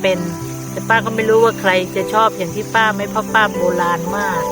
เป็น แต่ป้าก็ไม่รู้ว่าใครจะชอบอย่างที่ป้าไหม่เพราะป้าโบราณมาก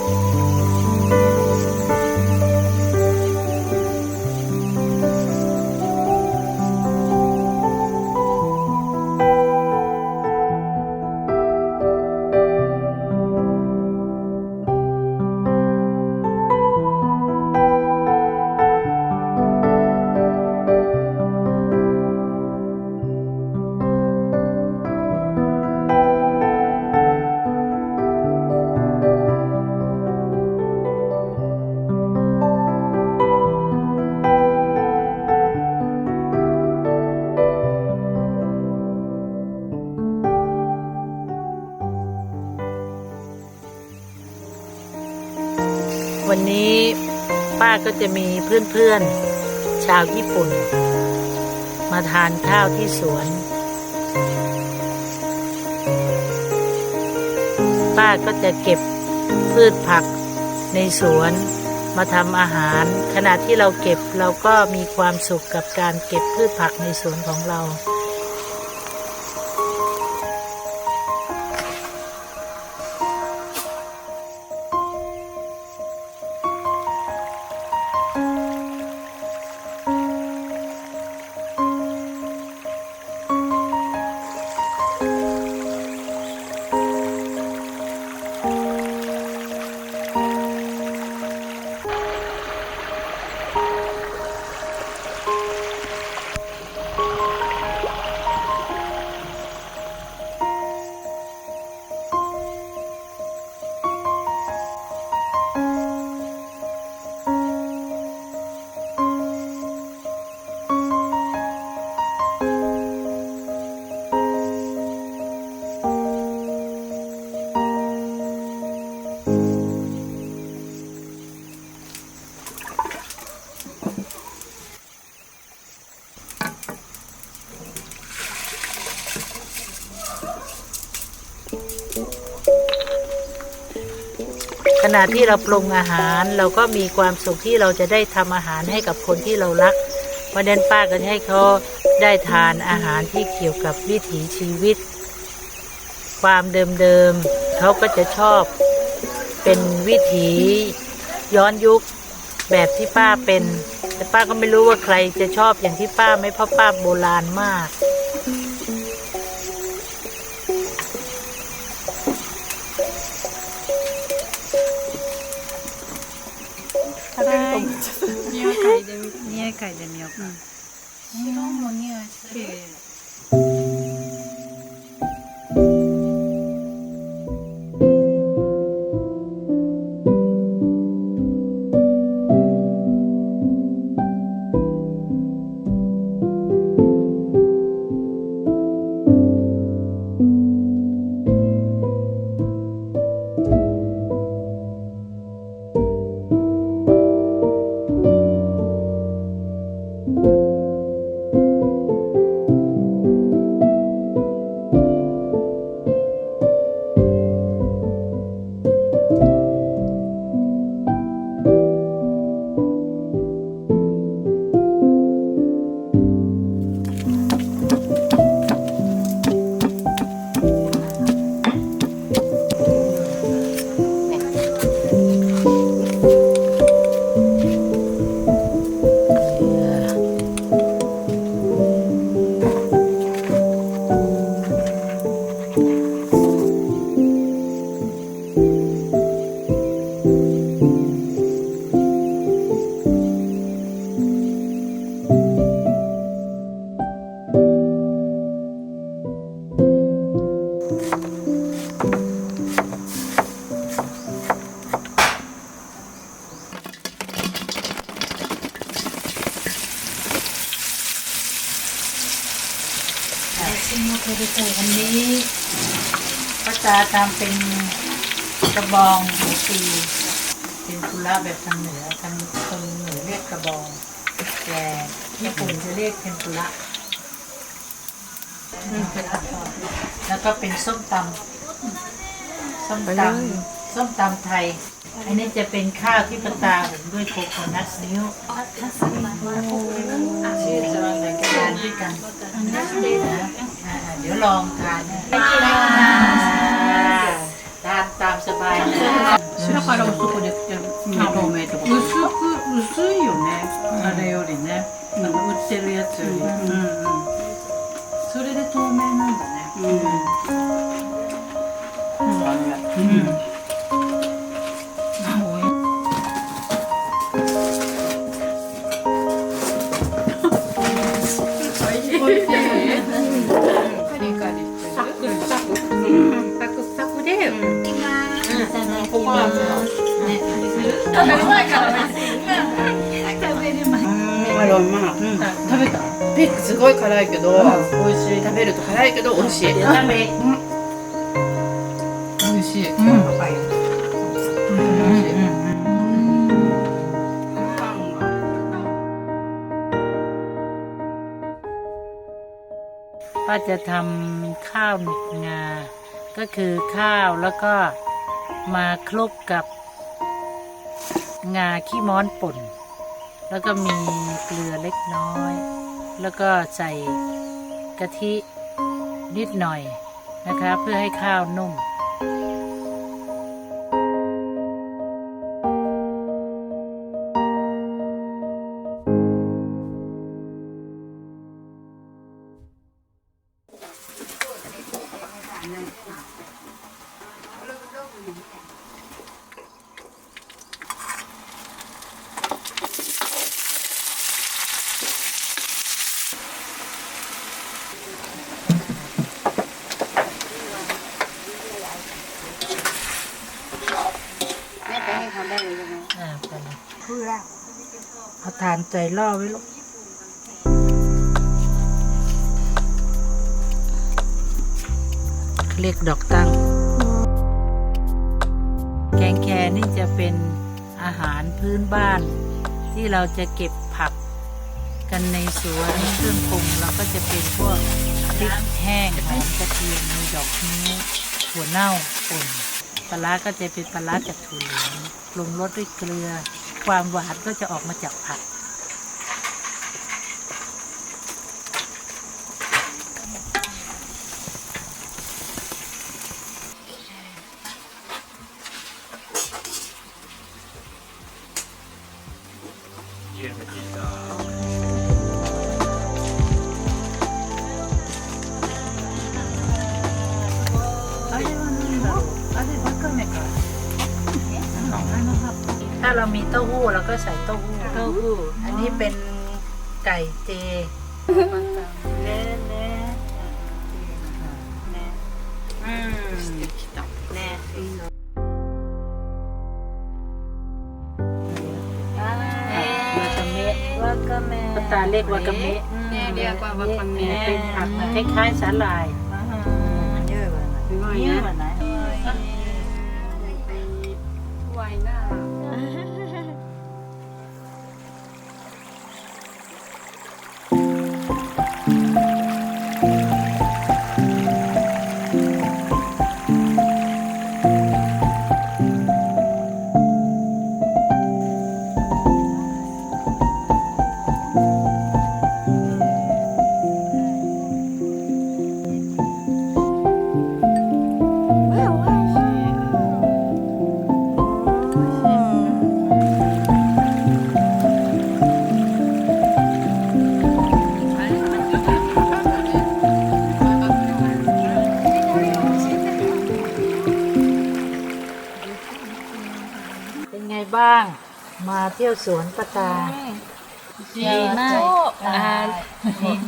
วันนี้ป้าก็จะมีเพื่อนๆ ชาวญี่ปุ่น มาทานข้าวที่สวน ป้าก็จะเก็บพืชผักในสวนมาทำอาหาร ขณะที่เราเก็บเราก็มีความสุขกับการเก็บพืชผักในสวนของเรา ณะที่เราปรุงอาหาร เราก็มีความสุขที่เราจะได้ทำอาหารให้กับคนที่เรารักเพราะนั้นป้าก็จะให้เขาได้ทานอาหารที่เกี่ยวกับวิถีชีวิต ความเดิมๆเขาก็จะชอบเป็นวิถีย้อนยุคแบบที่ป้าเป็น แต่ป้าก็ไม่รู้ว่าใครจะชอบอย่างที่ป้าไหม่เพราะป้าโบราณมาก 匂い嗅いでみようか。塩も匂いする。 ซึ่งเราเคยไปปกวันนี้ก็จะทำเป็นกระบองหัวปีเป็นคุระแบบทางเหนือทางคนเหนือเรียกกระบองแต่ญี่ปุ่นจะเรียกเทมปุระนป็นแล้วก็เป็นส้มตำส้มตำส้มตำไทย อันนี้จะเป็นข้าวที่ปตาหุงด้วยโคโคนัทนิ้วชื่อจะอะไรกัน ด้วยกันนะอ่าเดี๋ยวลองทานนะทานตามสบายนะ 白からおそこでやる透明ってこと薄く薄いよね、あれよりねなんか売ってるやつより、うんうんそれで透明なんだねうん、うん アロマ、食べたピックすごい辛いけど、美味しい食べると辛いけど美味しい、 เดี๋ยวถ้าไม่ 美味しい、パンが ป้าจะทำ ข้าวหนึบงา ก็คือข้าวแล้วก็มาคลุกกับ งาขี้ม้อนป่น แล้วก็มีเกลือเล็กน้อย แล้วก็ใส่กะทินิดหน่อยนะคะ เพื่อให้ข้าวนุ่ม เลยเพื่อเอาทานใจล่อไว้ลูกเรียกดอกตั้ง แกงแคนี่จะเป็นอาหารพื้นบ้าน ที่เราจะเก็บผักกันในสวนเครื่องปรุงเราก็จะเป็นพวกพริกแห้งหอมกระเทียมมีดอกนิ้วหัวเน่าป่นปลาร้าก็จะเป็นปลาร้าจากถั่วเหลืองปรุงรสด้วยเกลือ ความหวานก็จะออกมาจากผักถ้ ใส่เต้าหู้เต้าหู้อันนี้เป็นไก่เจเน่เน่เน่อืมเน่วากาเมะวากาเมะภาษาเรียกวากาเมะเน่เรียกว่าวากาเมะเป็นผักคล้ายๆสาหร่ายเยอะกว่าเยอะกว่าไหนไวหน้า เที่ยวสวนปะตา ดีมากอ่า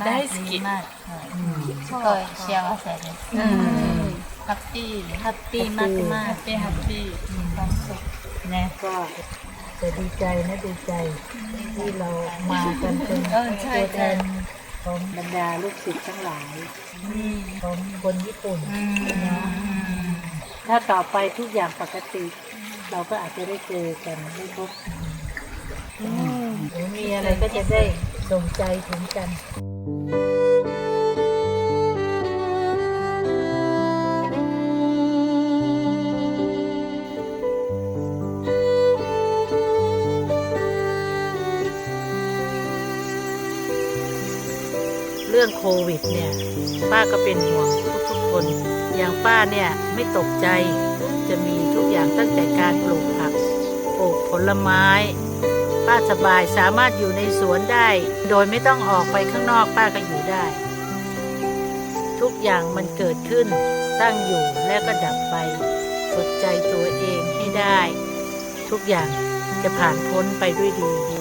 大好きすごい幸せです。ハッピーハッピーมากมากハッピーハッピーความสุข นะก็จะดีใจนะดีใจ ที่เรามากันเป็น เออใช่ ตัวแท ใช่ นของบรรดาลูกศิษย์ทั้งหลายของคนญี่ปุ่นเนาะถ้าต่อไปทุกอย่างปกติ เราก็อาจจะได้เจอกันได้พบหรือ มีอะไรก็จะได้ส่งใจถึงกันเรื่องโควิดเนี่ย ป้าก็เป็นห่วงทุกๆคน อย่างป้าเนี่ยไม่ตกใจจะมีทุกอย่างตั้งแต่การปลูกผัก ปลูกผลไม้ ป้าสบายสามารถอยู่ในสวนได้ โดยไม่ต้องออกไปข้างนอกป้าก็อยู่ได้ ทุกอย่างมันเกิดขึ้น ตั้งอยู่และก็ดับไปฝึกใจตัวเองให้ได้ ทุกอย่างจะผ่านพ้นไปด้วยดี